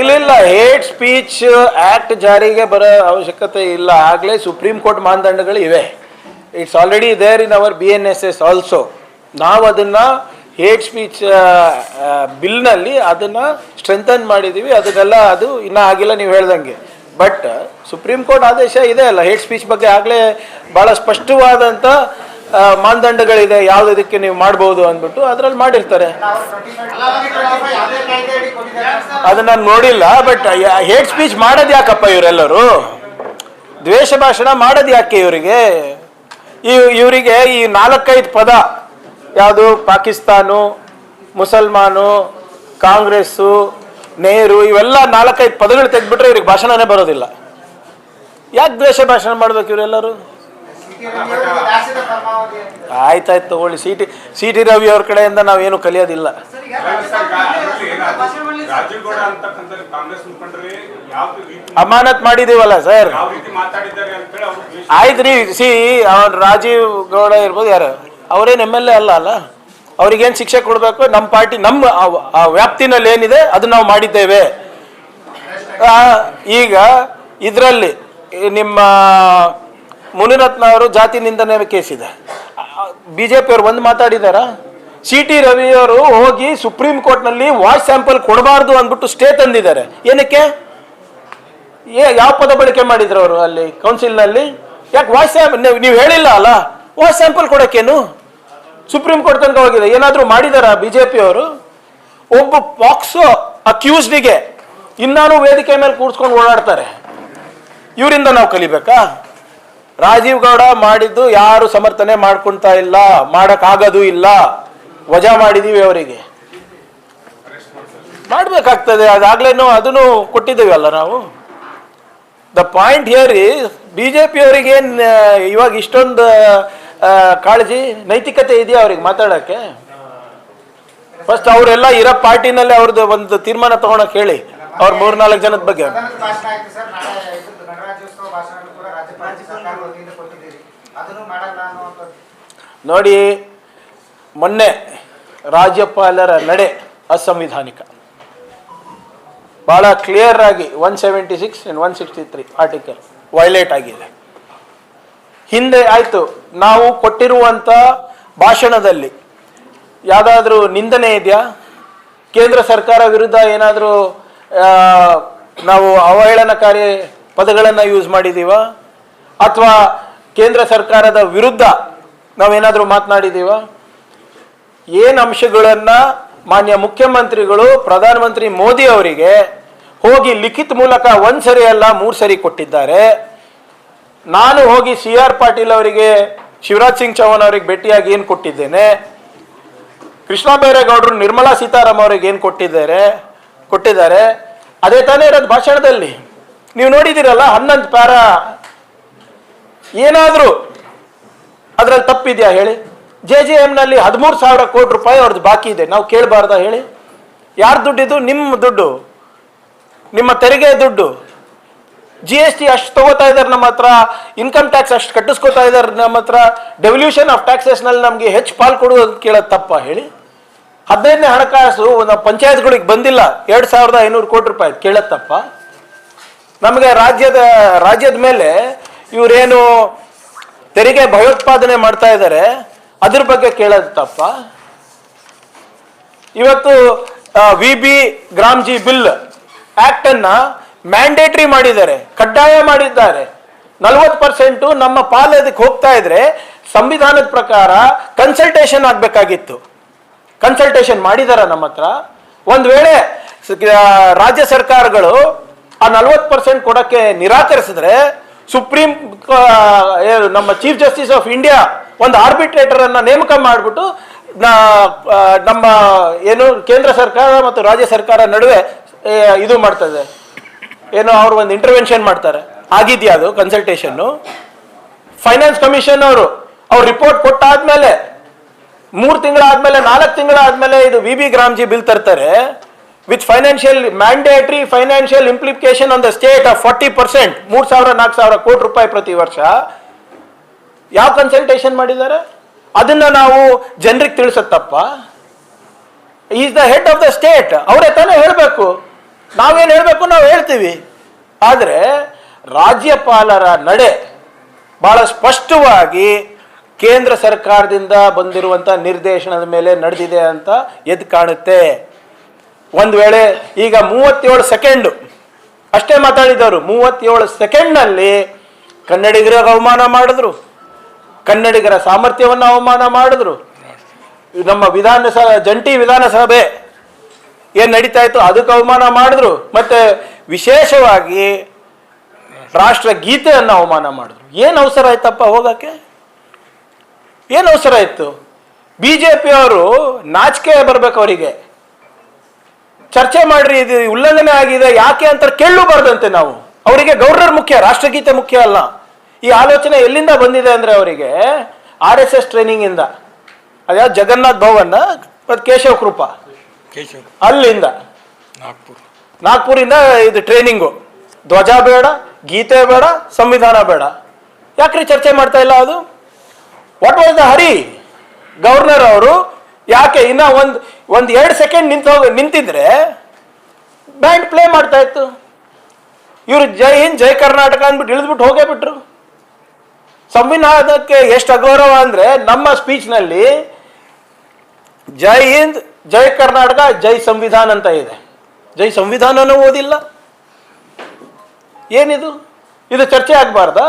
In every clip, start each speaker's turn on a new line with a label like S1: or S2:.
S1: ಇಲ್ಲ hate speech act ಜಾರಿಗೆ ಬರೋ ಅವಶ್ಯಕತೆ ಇಲ್ಲ. ಆಗಲೇ ಸುಪ್ರೀಂ ಕೋರ್ಟ್ ಮಾನದಂಡಗಳು ಇವೆ. It's already there in our B N S S also ನಾವು ಅದನ್ನ ಹೇಟ್ ಸ್ಪೀಚ್ ಬಿಲ್ನಲ್ಲಿ ಅದನ್ನ ಸ್ಟ್ರೆಂಥನ್ ಮಾಡಿದೀವಿ. ಅದನ್ನೆಲ್ಲ ಅದು ಇನ್ನೂ ಆಗಿಲ್ಲ ನೀವು ಹೇಳ್ದಂಗೆ. ಬಟ್ ಸುಪ್ರೀಂ ಕೋರ್ಟ್ ಆದೇಶ ಇದೆ ಅಲ್ಲ ಹೇಟ್ ಸ್ಪೀಚ್ ಬಗ್ಗೆ ಆಗಲೇ ಭಾಳ ಸ್ಪಷ್ಟವಾದಂಥ ಮಾನದಂಡಗಳಿದೆ ಯಾವುದಕ್ಕೆ ನೀವು ಮಾಡ್ಬೋದು ಅಂದ್ಬಿಟ್ಟು ಅದ್ರಲ್ಲಿ ಮಾಡಿರ್ತಾರೆ. ಅದನ್ನ ನಾನು ನೋಡಿಲ್ಲ ಬಟ್ ಹೇಟ್ ಸ್ಪೀಚ್ ಮಾಡೋದು ಯಾಕಪ್ಪ ಇವರೆಲ್ಲರೂ? ದ್ವೇಷ ಭಾಷಣ ಮಾಡೋದು ಯಾಕೆ ಇವರಿಗೆ? ಇವರಿಗೆ ಈ ನಾಲ್ಕೈದು ಪದ, ಯಾವುದು ಪಾಕಿಸ್ತಾನು, ಮುಸಲ್ಮಾನು, ಕಾಂಗ್ರೆಸ್ಸು, ನೆಹರು, ಇವೆಲ್ಲ ನಾಲ್ಕೈದು ಪದಗಳು ತೆಗೆದ್ಬಿಟ್ರೆ ಇವ್ರಿಗೆ ಭಾಷಣನೇ ಬರೋದಿಲ್ಲ. ಯಾಕೆ ದ್ವೇಷ ಭಾಷಣ ಮಾಡ್ಬೇಕು ಇವರೆಲ್ಲರೂ? ಆಯ್ತಾಯ್ತು ತಗೊಳ್ಳಿ. C T C T Ravi ಅವ್ರ ಕಡೆಯಿಂದ ನಾವೇನು ಕಲಿಯೋದಿಲ್ಲ.
S2: ರಾಜೀವ್ ಗೌಡ ಅಂತಕ್ಕಂಥ ಕಾಂಗ್ರೆಸ್ ಮುಖಂಡರೇ ಯಾವ ರೀತಿ
S1: ಅಮಾನತ್ ಮಾಡಿದೀವಲ್ಲ ಸರ್? ಆಯ್ತು ರೀ ಸಿ ಅವ್ರು ರಾಜೀವ್ ಗೌಡ ಇರ್ಬೋದು ಯಾರು? ಅವ್ರೇನು ಎಂ ಎಲ್ ಎ ಅಲ್ಲ ಅಲ್ಲ? ಅವ್ರಿಗೇನು ಶಿಕ್ಷೆ ಕೊಡಬೇಕು? ನಮ್ಮ ಪಾರ್ಟಿ ನಮ್ಮ ಆ- ಆ ವ್ಯಾಪ್ತಿನಲ್ಲಿ ಏನಿದೆ ಅದನ್ನ ನಾವು ಮಾಡಿದ್ದೇವೆ. ಆ, ಈಗ ಇದರಲ್ಲಿ ನಿಮ್ಮ ಮುನಿರತ್ನ ಅವರು ಜಾತಿ ನಿಂದನೆ ಕೇಸಿದೆ. ಬಿ ಜೆ ಪಿಯವರು ಒಂದು ಮಾತಾಡಿದಾರ? ಸಿ ಟಿ ರವಿಯವರು ಹೋಗಿ ಸುಪ್ರೀಂ ಕೋರ್ಟ್ನಲ್ಲಿ ವಾಯ್ಸ್ ಸ್ಯಾಂಪಲ್ ಕೊಡಬಾರ್ದು ಅಂದ್ಬಿಟ್ಟು ಸ್ಟೇ ತಂದಿದ್ದಾರೆ. ಏನಕ್ಕೆ? ಏ, ಯಾವ ಪದ ಬಳಕೆ ಮಾಡಿದ್ರು ಅವರು ಅಲ್ಲಿ ಕೌನ್ಸಿಲ್ನಲ್ಲಿ? ಯಾಕೆ ವಾಯ್ಸ್ ನೀವು ಹೇಳಿಲ್ಲ ಅಲ್ಲ? ವಾಯ್ಸ್ ಸ್ಯಾಂಪಲ್ ಕೊಡೋಕ್ಕೇನು? ಸುಪ್ರೀಂ ಕೋರ್ಟ್ ತನಕ ಹೋಗಿದೆ. ಏನಾದರೂ ಮಾಡಿದಾರ ಬಿ ಜೆ ಅವರು ಒಬ್ಬ ಪಾಕ್ಸೋ ಅಕ್ಯೂಸ್ಡಿಗೆ ಇನ್ನಾನು ವೇದಿಕೆ ಮೇಲೆ ಕೂರ್ಸ್ಕೊಂಡು ಓಡಾಡ್ತಾರೆ. ಇವರಿಂದ ನಾವು ಕಲಿಬೇಕಾ? ರಾಜೀವ್ ಗೌಡ ಮಾಡಿದ್ದು ಯಾರು ಸಮರ್ಥನೆ ಮಾಡ್ಕೊಂತಾ ಇಲ್ಲ, ಮಾಡಕ್ಕಾಗೋದು ಇಲ್ಲ. ವಜಾ ಮಾಡಿದೀವಿ ಅವರಿಗೆ. ಮಾಡ್ಬೇಕಾಗ್ತದೆ, ಅದಾಗ್ಲೇನು ಅದನ್ನು ಕೊಟ್ಟಿದ್ದೀವಲ್ಲ ನಾವು. The point here B J P ಅವರಿಗೆ ಇವಾಗ ಇಷ್ಟೊಂದು ಕಾಳಜಿ, ನೈತಿಕತೆ ಇದೆಯಾ ಅವ್ರಿಗೆ ಮಾತಾಡೋಕ್ಕೆ? ಫಸ್ಟ್ ಅವರೆಲ್ಲ ಇರೋ ಪಾರ್ಟಿನಲ್ಲಿ ಅವ್ರದ್ದು ಒಂದು ತೀರ್ಮಾನ ತಗೊಳಕ್ ಹೇಳಿ, ಅವ್ರ ಮೂರ್ನಾಲ್ಕು ಜನದ ಬಗ್ಗೆ
S3: ಸದನದ ಭಾಷಣ ಆಯ್ತು ಸರ್ ನಾಳೆ ಇದು ಗಣರಾಜ್ಯೋತ್ಸವ ಭಾಷಣ ಕೂಡ ರಾಜ್ಯಪಾಲ ಸರ್ಕಾರ ವತಿಯಿಂದ ಕೊಟ್ಟಿದ್ದೀರಿ ಅದನ್ನು ಮಾಡಲ್ಲ ಅನ್ನುವಂಥದ್ದು
S1: ನೋಡಿ, ಮೊನ್ನೆ ರಾಜ್ಯಪಾಲರ ನಡೆ ಅಸಂವಿಧಾನಿಕ. ಬಹಳ ಕ್ಲಿಯರ್ ಆಗಿ one seventy six one sixty three article violate ಆಗಿದೆ. ಹಿಂದೆ ಆಯಿತು, ನಾವು ಕೊಟ್ಟಿರುವಂತ ಭಾಷಣದಲ್ಲಿ ಯಾವುದಾದ್ರೂ ನಿಂದನೆ ಇದೆಯಾ? ಕೇಂದ್ರ ಸರ್ಕಾರ ವಿರುದ್ಧ ಏನಾದರೂ ನಾವು ಅವಹೇಳನಕಾರಿ ಪದಗಳನ್ನು ಯೂಸ್ ಮಾಡಿದ್ದೀವ ಅಥವಾ ಕೇಂದ್ರ ಸರ್ಕಾರದ ವಿರುದ್ಧ ನಾವೇನಾದರೂ ಮಾತನಾಡಿದ್ದೀವ ಏನು ಅಂಶಗಳನ್ನು ಮಾನ್ಯ ಮುಖ್ಯಮಂತ್ರಿಗಳು, ಪ್ರಧಾನಮಂತ್ರಿ ಮೋದಿ ಅವರಿಗೆ ಹೋಗಿ ಲಿಖಿತ ಮೂಲಕ ಒಂದು ಸರಿ ಅಲ್ಲ, ಮೂರು ಸರಿ ಕೊಟ್ಟಿದ್ದಾರೆ. ನಾನು ಹೋಗಿ ಸಿ ಆರ್ ಪಾಟೀಲ್ ಅವರಿಗೆ, ಶಿವರಾಜ್ ಸಿಂಗ್ ಚೌಹಾಣ್ ಅವರಿಗೆ ಭೇಟಿಯಾಗಿ ಏನು ಕೊಟ್ಟಿದ್ದೇನೆ? ಕೃಷ್ಣ ಬೈರೇಗೌಡರು ನಿರ್ಮಲಾ ಸೀತಾರಾಮ್ ಅವರಿಗೆ ಏನು ಕೊಟ್ಟಿದ್ದಾರೆ? ಕೊಟ್ಟಿದ್ದಾರೆ. ಅದೇ ತಾನೇ ಇರೋದು ಭಾಷಣದಲ್ಲಿ. ನೀವು ನೋಡಿದ್ದೀರಲ್ಲ, ಹನ್ನೊಂದು ಪ್ಯಾರ. ಏನಾದರೂ ಅದ್ರಲ್ಲಿ ತಪ್ಪಿದೆಯಾ ಹೇಳಿ? ಜೆ ಜೆ ಎಮ್ನಲ್ಲಿ ಹದಿಮೂರು ಸಾವಿರ ಕೋಟಿ ರೂಪಾಯಿ ಅವ್ರದ್ದು ಬಾಕಿ ಇದೆ. ನಾವು ಕೇಳಬಾರ್ದಾ ಹೇಳಿ? ಯಾರು ದುಡ್ಡಿದು ನಿಮ್ಮ ದುಡ್ಡು. ನಿಮ್ಮ ತೆರಿಗೆ ದುಡ್ಡು. ಜಿ ಎಸ್ ಟಿ ಅಷ್ಟು ತಗೋತಾ ಇದ್ದಾರೆ ನಮ್ಮ ಹತ್ರ. ಇನ್ಕಮ್ ಟ್ಯಾಕ್ಸ್ ಅಷ್ಟು ಕಟ್ಟಿಸ್ಕೋತಾ ಇದ್ದಾರೆ ನಮ್ಮ ಹತ್ರ. ಡೆವಲ್ಯೂಷನ್ ಆಫ್ ಟ್ಯಾಕ್ಸಸ್ನಲ್ಲಿ ನಮಗೆ ಹೆಚ್ಚು ಪಾಲು ಅಂತ ಕೇಳೋದು ತಪ್ಪ ಹೇಳಿ? ಹದಿನೈದನೇ ಹಣಕಾಸು ಒಂದು ಪಂಚಾಯತ್ಗಳಿಗೆ ಬಂದಿಲ್ಲ. ಎರಡು ಸಾವಿರದ ಐನೂರು ಕೋಟಿ ರೂಪಾಯಿ ಕೇಳೋದು ತಪ್ಪ? ನಮಗೆ ರಾಜ್ಯದ ರಾಜ್ಯದ ಮೇಲೆ ಇವರೇನು ತೆರಿಗೆ ಭಯೋತ್ಪಾದನೆ ಮಾಡ್ತಾ ಇದ್ದಾರೆ, ಅದ್ರ ಬಗ್ಗೆ ಕೇಳೋದು ತಪ್ಪ. ಇವತ್ತು V B Gram G bill act ಅನ್ನ ಮ್ಯಾಂಡೇಟರಿ ಮಾಡಿದ್ದಾರೆ, ಕಡ್ಡಾಯ ಮಾಡಿದ್ದಾರೆ. ನಲ್ವತ್ತು ಪರ್ಸೆಂಟು ನಮ್ಮ ಪಾಲದಕ್ಕೆ ಹೋಗ್ತಾ ಇದ್ರೆ ಸಂವಿಧಾನದ ಪ್ರಕಾರ ಕನ್ಸಲ್ಟೇಷನ್ ಆಗಬೇಕಾಗಿತ್ತು. ಕನ್ಸಲ್ಟೇಷನ್ ಮಾಡಿದಾರ ನಮ್ಮ ಹತ್ರ. ಒಂದು ವೇಳೆ ರಾಜ್ಯ ಸರ್ಕಾರಗಳು ಆ ನಲ್ವತ್ತು ಪರ್ಸೆಂಟ್ ಕೊಡಕ್ಕೆ ನಿರಾಕರಿಸಿದ್ರೆ ಸುಪ್ರೀಂ ನಮ್ಮ ಚೀಫ್ ಜಸ್ಟಿಸ್ ಆಫ್ ಇಂಡಿಯಾ ಒಂದು ಆರ್ಬಿಟ್ರೇಟರ್ ಅನ್ನ ನೇಮಕ ಮಾಡಿಬಿಟ್ಟು ನಮ್ಮ, ಏನು, ಕೇಂದ್ರ ಸರ್ಕಾರ ಮತ್ತು ರಾಜ್ಯ ಸರ್ಕಾರ ನಡುವೆ ಇದು ಮಾಡ್ತದೆ. ಏನು, ಅವ್ರು ಒಂದು ಇಂಟರ್ವೆನ್ಷನ್ ಮಾಡ್ತಾರೆ. ಆಗಿದೆಯಾ ಅದು ಕನ್ಸಲ್ಟೇಷನ್ನು ಫೈನಾನ್ಸ್ ಕಮಿಷನ್ ಅವರು, ಅವ್ರು ರಿಪೋರ್ಟ್ ಕೊಟ್ಟಾದ್ಮೇಲೆ, ಮೂರು ತಿಂಗಳಾದ್ಮೇಲೆ, ನಾಲ್ಕು ತಿಂಗಳಾದ್ಮೇಲೆ ಇದು ವಿ ಬಿ ಗ್ರಾಮ್ಜಿ ಬಿಲ್ ತರ್ತಾರೆ. With financial mandatory financial implication on the state of forty percent ಮೂರು ಸಾವಿರ, ನಾಲ್ಕು ಸಾವಿರ ಕೋಟಿ ರೂಪಾಯಿ ಪ್ರತಿ ವರ್ಷ, ಯಾವ ಕನ್ಸಲ್ಟೇಷನ್ ಮಾಡಿದ್ದಾರೆ? ಅದನ್ನು ನಾವು ಜನರಿಗೆ ತಿಳಿಸತ್ತಪ್ಪ is the head of the state ಅವರೇ ತಾನೇ ಹೇಳಬೇಕು. ನಾವೇನು ಹೇಳಬೇಕು? ನಾವು ಹೇಳ್ತೀವಿ. ಆದರೆ ರಾಜ್ಯಪಾಲರ ನಡೆ ಬಹಳ ಸ್ಪಷ್ಟವಾಗಿ ಕೇಂದ್ರ ಸರ್ಕಾರದಿಂದ ಬಂದಿರುವಂಥ ನಿರ್ದೇಶನದ ಮೇಲೆ ನಡೆದಿದೆ ಅಂತ ಎದ್ದು ಕಾಣುತ್ತೆ. ಒಂದು ವೇಳೆ ಈಗ ಮೂವತ್ತೇಳು ಸೆಕೆಂಡು ಅಷ್ಟೇ ಮಾತಾಡಿದವರು. ಮೂವತ್ತೇಳು ಸೆಕೆಂಡ್ನಲ್ಲಿ ಕನ್ನಡಿಗರ ಅವಮಾನ ಮಾಡಿದ್ರು. ಕನ್ನಡಿಗರ ಸಾಮರ್ಥ್ಯವನ್ನು ಅವಮಾನ ಮಾಡಿದ್ರು. ನಮ್ಮ ವಿಧಾನಸಭೆ, ಜಂಟಿ ವಿಧಾನಸಭೆ ಏನು ನಡೀತಾ ಇತ್ತು? ಅದಕ್ಕೆ ಅವಮಾನ ಮಾಡಿದ್ರು. ಮತ್ತೆ ವಿಶೇಷವಾಗಿ ರಾಷ್ಟ್ರ ಗೀತೆಯನ್ನು ಅವಮಾನ ಮಾಡಿದ್ರು. ಏನು ಅವಸರ ಆಯ್ತಪ್ಪ ಹೋಗಕ್ಕೆ? ಏನು ಅವಸರ ಇತ್ತು ಬಿ ಜೆ ಪಿಯವರು ನಾಚಿಕೆ ಬರಬೇಕು ಅವರಿಗೆ. ಚರ್ಚೆ ಮಾಡ್ರಿ ಇದು ಉಲ್ಲಂಘನೆ ಆಗಿದೆ ಯಾಕೆ ಅಂತ ಕೇಳಬಾರ್ದಂತೆ ನಾವು. ಅವರಿಗೆ ಗೌರ್ನರ್ ಮುಖ್ಯ ರಾಷ್ಟ್ರಗೀತೆ ಮುಖ್ಯ ಅಲ್ಲ. ಈ ಆಲೋಚನೆ ಎಲ್ಲಿಂದ ಬಂದಿದೆ ಅಂದ್ರೆ ಅವರಿಗೆ ಆರ್ ಎಸ್ ಎಸ್ ಟ್ರೈನಿಂಗ್ ಇಂದ ಅದ್ಯಾವ ಜಗನ್ನಾಥ್ ಭವನ್ ಮತ್ತು ಕೇಶವ ಕೃಪಾ. ಅಲ್ಲಿಂದ.
S4: ನಾಗ್ಪುರ್.
S1: ನಾಗ್ಪುರಿಂದ ಇದು ಟ್ರೈನಿಂಗು. ಧ್ವಜ ಬೇಡ ಗೀತೆ ಬೇಡ ಸಂವಿಧಾನ ಬೇಡ. ಯಾಕ್ರಿ ಚರ್ಚೆ ಮಾಡ್ತಾ ಇಲ್ಲ ಅದು? What was the hurry governor ಅವರು ಯಾಕೆ ಇನ್ನ ಒಂದು ಒಂದು ಎರಡು ಸೆಕೆಂಡ್ ನಿಂತು ಹೋಗ, ನಿಂತಿದ್ರೆ ಬ್ಯಾಂಡ್ ಪ್ಲೇ ಮಾಡ್ತಾ ಇತ್ತು. ಇವರು ಜೈ ಹಿಂದ್, ಜೈ ಕರ್ನಾಟಕ ಅಂದ್ಬಿಟ್ಟು ಇಳಿದ್ಬಿಟ್ಟು ಹೋಗೇ ಬಿಟ್ರು. ಸಂವಿಧಾನಕ್ಕೆ ಎಷ್ಟು ಅಗೌರವ ಅಂದ್ರೆ ನಮ್ಮ ಸ್ಪೀಚ್ನಲ್ಲಿ ಜೈ ಹಿಂದ್, ಜೈ ಕರ್ನಾಟಕ, ಜೈ ಸಂವಿಧಾನ ಅಂತ ಇದೆ. ಜೈ ಸಂವಿಧಾನನೂ ಓದಿಲ್ಲ. ಏನಿದು? ಇದು ಚರ್ಚೆ ಆಗಬಾರ್ದಾ?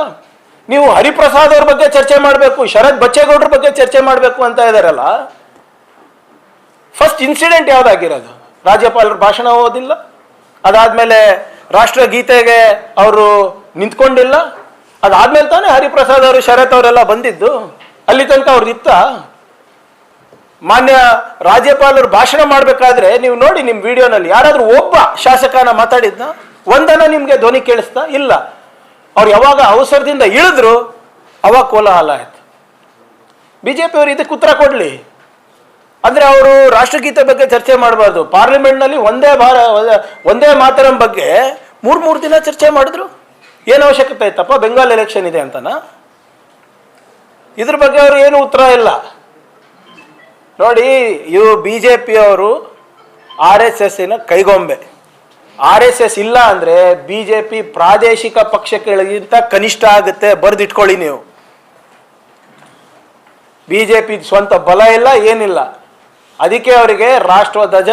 S1: ನೀವು ಹರಿಪ್ರಸಾದ್ ಅವ್ರ ಬಗ್ಗೆ ಚರ್ಚೆ ಮಾಡಬೇಕು ಶರತ್ ಬಚ್ಚೇಗೌಡ್ರ ಬಗ್ಗೆ ಚರ್ಚೆ ಮಾಡಬೇಕು ಅಂತ ಇದಾರಲ್ಲ. ಫಸ್ಟ್ ಇನ್ಸಿಡೆಂಟ್ ಯಾವುದಾಗಿರೋದು? ರಾಜ್ಯಪಾಲರು ಭಾಷಣ ಓದಿಲ್ಲ? ಅದಾದ್ಮೇಲೆ ರಾಷ್ಟ್ರಗೀತೆಗೆ ಅವರು ನಿಂತ್ಕೊಂಡಿಲ್ಲ? ಅದಾದ್ಮೇಲೆ ತಾನೇ ಹರಿಪ್ರಸಾದ್ ಅವರು, ಶರತ್ ಅವರೆಲ್ಲ ಬಂದಿದ್ದು? ಅಲ್ಲಿ ತನಕ ಅವ್ರದ್ದು ಇತ್ತ? ಮಾನ್ಯ ರಾಜ್ಯಪಾಲರು ಭಾಷಣ ಮಾಡಬೇಕಾದ್ರೆ ನೀವು ನೋಡಿ ನಿಮ್ಮ ವಿಡಿಯೋನಲ್ಲಿ, ಯಾರಾದ್ರೂ ಒಬ್ಬ ಶಾಸಕನ ಮಾತಾಡಿದ್ನ, ಒಂದನ ನಿಮಗೆ ಧ್ವನಿ ಕೇಳಿಸ್ತಾ ಇಲ್ಲ. ಅವ್ರು ಯಾವಾಗ ಅವಸರದಿಂದ ಇಳಿದ್ರು, ಅವಾಗ ಕೋಲಾಹಲ ಆಯ್ತು. ಬಿಜೆಪಿ ಅವರು ಇದಕ್ಕೆ ಉತ್ತರ ಕೊಡ್ಲಿ. ಅಂದ್ರೆ ಅವರು ರಾಷ್ಟ್ರಗೀತೆ ಬಗ್ಗೆ ಚರ್ಚೆ ಮಾಡಬಾರ್ದು. ಪಾರ್ಲಿಮೆಂಟ್ನಲ್ಲಿ ಒಂದೇ ಭಾರ, ಒಂದೇ ಮಾತರಂ ಬಗ್ಗೆ ಮೂರು ಮೂರು ದಿನ ಚರ್ಚೆ ಮಾಡಿದ್ರು. ಏನು ಅವಶ್ಯಕತೆ ಇತ್ತಪ್ಪ? ಬೆಂಗಾಲ್ ಎಲೆಕ್ಷನ್ ಇದೆ ಅಂತನ? ಇದ್ರ ಬಗ್ಗೆ ಅವರು ಏನು ಉತ್ತರ ಇಲ್ಲ. ನೋಡಿ ಇವು ಬಿ ಜೆ ಪಿಯವರು ಆರ್ ಎಸ್ ಎಸ್ಸಿನ ಕೈಗೊಂಬೆ. ಆರ್ ಎಸ್ ಎಸ್ ಇಲ್ಲ ಅಂದ್ರೆ ಬಿ ಜೆ ಪಿ ಪ್ರಾದೇಶಿಕ ಪಕ್ಷಗಳಿಗಿಂತ ಕನಿಷ್ಠ ಆಗುತ್ತೆ. ಬರೆದಿಟ್ಕೊಳ್ಳಿ ನೀವು. ಬಿ ಜೆ ಪಿ ಸ್ವಂತ ಬಲ ಇಲ್ಲ, ಏನಿಲ್ಲ. ಅದಕ್ಕೆ ಅವರಿಗೆ ರಾಷ್ಟ್ರಧ್ವಜ,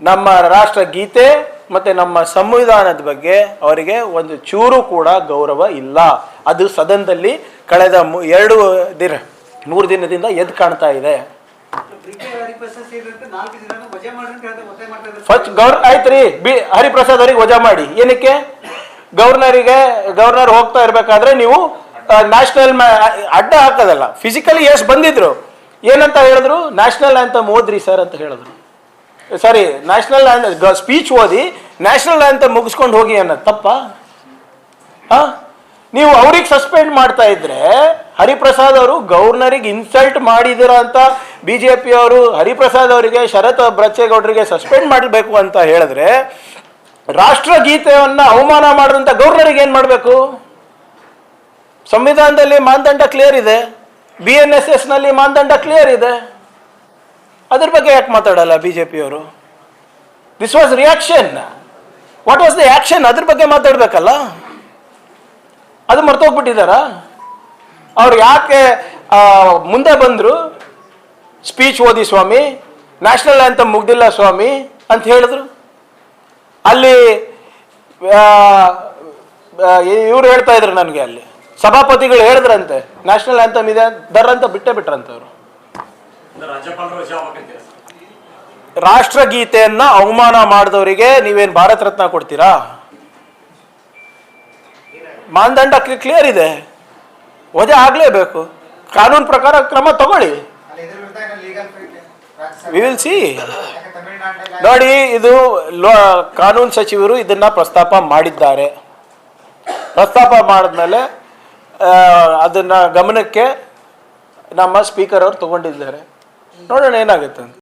S1: ನಮ್ಮ ರಾಷ್ಟ್ರ ಗೀತೆ ಮತ್ತೆ ನಮ್ಮ ಸಂವಿಧಾನದ ಬಗ್ಗೆ ಅವರಿಗೆ ಒಂದು ಚೂರು ಕೂಡ ಗೌರವ ಇಲ್ಲ. ಅದು ಸದನದಲ್ಲಿ ಕಳೆದ ಎರಡು ದಿನ, ಮೂರು ದಿನದಿಂದ ಎದ್ದು ಕಾಣ್ತಾ ಇದೆ. ಫಸ್ಟ್ ಗೌರ್, ಆಯ್ತು ರೀ. ಬಿ, ಹರಿಪ್ರಸಾದ್ ಅವರಿಗೆ ವಜಾ ಮಾಡಿ. ಏನಕ್ಕೆ? ಗವರ್ನರಿಗೆ ಗವರ್ನರ್ ಹೋಗ್ತಾ ಇರಬೇಕಾದ್ರೆ ನೀವು ನ್ಯಾಷನಲ್ ಅಡ್ಡ ಹಾಕೋದಲ್ಲ. ಫಿಸಿಕಲಿ ಎಷ್ಟು ಬಂದಿದ್ರು. ಏನಂತ ಹೇಳಿದ್ರು? ನ್ಯಾಷನಲ್ ಆ್ಯಂಥಮ್ ಓದ್ರಿ ಸರ್ ಅಂತ ಹೇಳಿದ್ರು. ಸಾರಿ ನ್ಯಾಷನಲ್ ಸ್ಪೀಚ್ ಓದಿ ನ್ಯಾಷನಲ್ ಆ್ಯಂಥಮ್ ಮುಗಿಸ್ಕೊಂಡು ಹೋಗಿ ಅನ್ನೋದು ತಪ್ಪ? ಹಾಂ? ನೀವು ಅವ್ರಿಗೆ ಸಸ್ಪೆಂಡ್ ಮಾಡ್ತಾ ಇದ್ರೆ, ಹರಿಪ್ರಸಾದ್ ಅವರು ಗವರ್ನರಿಗೆ ಇನ್ಸಲ್ಟ್ ಮಾಡಿದಿರ ಅಂತ ಬಿ ಜೆ ಅವರು, ಹರಿಪ್ರಸಾದ್ ಅವರಿಗೆ, ಶರತ್ ಬ್ರಚ್ಚೇಗೌಡರಿಗೆ ಸಸ್ಪೆಂಡ್ ಮಾಡಬೇಕು ಅಂತ ಹೇಳಿದ್ರೆ, ರಾಷ್ಟ್ರಗೀತೆಯನ್ನು ಅವಮಾನ ಮಾಡಿದಂಥ ಗವರ್ನರಿಗೆ ಏನು ಮಾಡಬೇಕು? ಸಂವಿಧಾನದಲ್ಲಿ ಮಾನದಂಡ ಕ್ಲಿಯರ್ ಇದೆ. ಬಿ ಎನ್ ಎಸ್ ಎಸ್ನಲ್ಲಿ ಮಾನದಂಡ ಕ್ಲಿಯರ್ ಇದೆ. ಅದ್ರ ಬಗ್ಗೆ ಯಾಕೆ ಮಾತಾಡಲ್ಲ ಬಿ ಜೆ ಪಿಯವರು this was reaction what was the action ಅದ್ರ ಬಗ್ಗೆ ಮಾತಾಡ್ಬೇಕಲ್ಲ? ಅದು ಮರ್ತೋಗ್ಬಿಟ್ಟಿದಾರ? ಅವ್ರು ಯಾಕೆ ಮುಂದೆ ಬಂದರು? ಸ್ಪೀಚ್ ಓದಿ ಸ್ವಾಮಿ. ನ್ಯಾಷನಲ್ ಅಂತ ಮುಗ್ದಿಲ್ಲ ಸ್ವಾಮಿ ಅಂತ ಹೇಳಿದ್ರು. ಅಲ್ಲಿ ಇವ್ರು ಹೇಳ್ತಾ ಇದ್ರು ನನಗೆ ಅಲ್ಲಿ. ಸಭಾಪತಿಗಳು ಹೇಳಿದ್ರಂತೆ ನ್ಯಾಷನಲ್ ಆಂಥಮ್ ಇದೆ ದರ್ ಅಂತ ಬಿಟ್ಟೇ ಬಿಟ್ರಂತೆ ಅವರು. ರಾಷ್ಟ್ರಗೀತೆಯನ್ನ ಅವಮಾನ ಮಾಡಿದವರಿಗೆ ನೀವೇನು ಭಾರತ ರತ್ನ ಕೊಡ್ತೀರಾ? ಮಾನದಂಡ ಕ್ಲಿಯರ್ ಇದೆ. ವಜೆ ಆಗಲೇಬೇಕು. ಕಾನೂನು ಪ್ರಕಾರ ಕ್ರಮ ತಗೊಳ್ಳಿ. ವಿಲ್ ಸಿ ನೋಡಿ ಇದು ಕಾನೂನು ಸಚಿವರು ಇದನ್ನ ಪ್ರಸ್ತಾಪ ಮಾಡಿದ್ದಾರೆ. ಪ್ರಸ್ತಾಪ ಮಾಡಿದ್ಮೇಲೆ ಅದನ್ನ ಗಮನಕ್ಕೆ ನಮ್ಮ ಸ್ಪೀಕರ್ ಅವರು ತಗೊಂಡಿದ್ದಾರೆ. ನೋಡೋಣ ಏನಾಗುತ್ತೆ ಅಂತ.